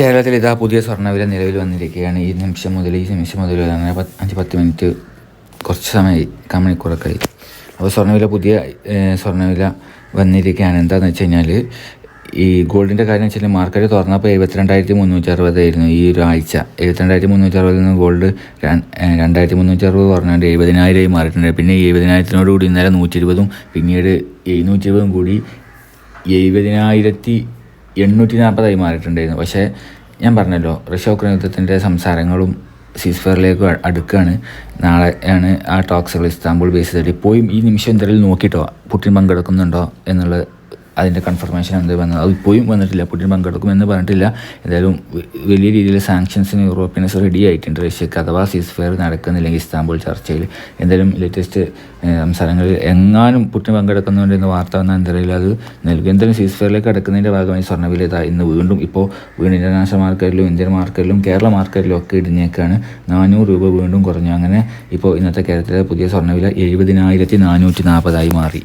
കേരളത്തിൽ ഇതാ പുതിയ സ്വർണവില നിലവിൽ വന്നിരിക്കുകയാണ്. ഈ നിമിഷം മുതൽ ഈ നിമിഷം മുതൽ അങ്ങനെ പത്ത് അഞ്ച് പത്ത് മിനിറ്റ് കുറച്ച് സമയമായി കാമണിക്കൂറൊക്കെ അപ്പോൾ സ്വർണവില പുതിയ സ്വർണവില വന്നിരിക്കുകയാണ്. എന്താണെന്ന് വെച്ച് കഴിഞ്ഞാൽ ഈ ഗോൾഡിന്റെ കാര്യം വെച്ചാൽ മാർക്കറ്റ് തുറന്നപ്പോൾ എഴുപത്തിരണ്ടായിരത്തി മുന്നൂറ്റി അറുപതായിരുന്നു ഈ ഒരു ആഴ്ച. എഴുപത്തിരണ്ടായിരത്തി മുന്നൂറ്റി അറുപതിൽ നിന്ന് ഗോൾഡ് രണ്ടായിരത്തി മുന്നൂറ്റി അറുപത് പറഞ്ഞുകൊണ്ട് എഴുപതിനായിരമായി മാറിയിട്ടുണ്ട്. പിന്നെ എഴുപതിനായിരത്തിനോട് കൂടി ഇന്നലെ നൂറ്റി ഇരുപതും പിന്നീട് എഴുന്നൂറ്റി ഇരുപതും കൂടി എഴുപതിനായിരത്തി എണ്ണൂറ്റി നാൽപ്പതായി മാറിയിട്ടുണ്ടായിരുന്നു. പക്ഷേ ഞാൻ പറഞ്ഞല്ലോ ഋഷോക് യുദ്ധത്തിന്റെ സംസാരങ്ങളും സീസ്ഫറിലേക്ക് അടുക്കുകയാണ് നാളെ ആണ് ആ ടോക്സുകൾ ഇസ്താംബുൾ ബേസ് ചെയ്തിട്ട് ഇപ്പോഴും ഈ നിമിഷം എന്തെങ്കിലും നോക്കിയിട്ടോ? പുട്ടിൻ പങ്കെടുക്കുന്നുണ്ടോ? എന്നുള്ളത് അതിന്റെ കൺഫർമേഷൻ എന്ത് വന്നത് അത് ഇപ്പോഴും വന്നിട്ടില്ല. പുടിൻ പങ്കെടുക്കുമെന്ന് പറഞ്ഞിട്ടില്ല. എന്തായാലും വലിയ രീതിയിൽ സാങ്ഷൻസിന് യൂറോപ്യൻസ് റെഡി ആയിട്ടുണ്ട് റഷ്യക്ക്. അഥവാ സീസ് ഫെയർ നടക്കുന്നില്ലെങ്കിൽ ഇസ്താംബുൾ ചർച്ചയിൽ. എന്തായാലും ലേറ്റസ്റ്റ് സംസാരങ്ങളിൽ എങ്ങാനും പുടിൻ പങ്കെടുക്കുന്നുണ്ട് എന്ന് വാർത്ത വന്നാൽ എന്തായാലും അത് നൽകും. എന്തായാലും സീസ് ഫെയറിലേക്ക് ഭാഗമായി സ്വർണവില ഇന്ന് വീണ്ടും ഇപ്പോൾ വീണ്ടും ഇന്റർനാഷണൽ മാർക്കറ്റിലും ഇന്ത്യൻ മാർക്കറ്റിലും കേരള മാർക്കറ്റിലും ഒക്കെ ഇടിഞ്ഞേക്കാണ്. നാനൂറ് രൂപ വീണ്ടും കുറഞ്ഞു. അങ്ങനെ ഇപ്പോൾ ഇന്നത്തെ കേരളത്തിലെ പുതിയ സ്വർണവില എഴുപതിനായിരത്തി നാനൂറ്റി നാൽപ്പതായി മാറി.